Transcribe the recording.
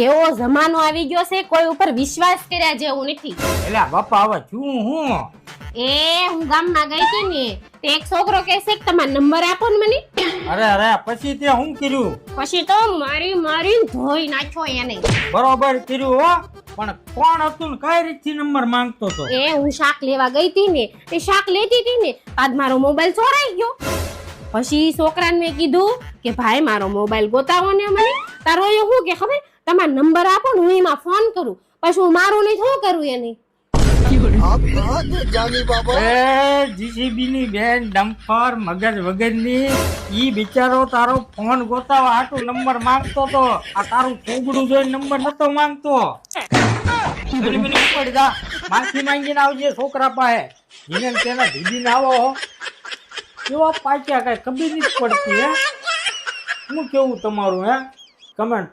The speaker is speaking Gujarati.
કેવો જમાનો આવી ગયો છે કોઈ ઉપર વિશ્વાસ કર્યા જેવું નથી. એલા બાપા હવે છું હું? એ હું ગામમાં ગઈ હતી ને તે એક છોકરો કહેશે કે તમારો નંબર આપો ને મને. અરે અરે પછી તે હું કર્યું? પછી તો મારી મારી ધોઈ નાખ્યો એને. બરોબર કર્યું હો. પણ કોણ હતું કઈ રીતથી નંબર માંગતો હતો? એ હું શાક લેવા ગઈ હતી ને તે શાક લેતી હતી ને આજ મારો મોબાઈલ ચોરાઈ ગયો. પછી છોકરાને મેં કીધું કે ભાઈ મારો મોબાઈલ ગોતાવો ને મને તારો એ શું કે ખબર? તમારો નંબર આપો ને હું એમાં ફોન કરું. પછી હું મારું નહીં શું કરું એની? જીસીબી ની બેન ડમ્પર મગજ વગરની ઈ બિચારો તારો ફોન ગોતાવા હાટુ નંબર માંગતો તો. આ તારું ફૂગડું જોઈને નંબર નતો માંગતો. પેલી પેલી ઉપર જા માફી માંગીને આવજે છોકરા પાસે. જીને ને તેના દીદીને આવો કેવા પાક્યા કઈ નથી પડતી હે? શું કેવું તમારું હે? કમેન્ટ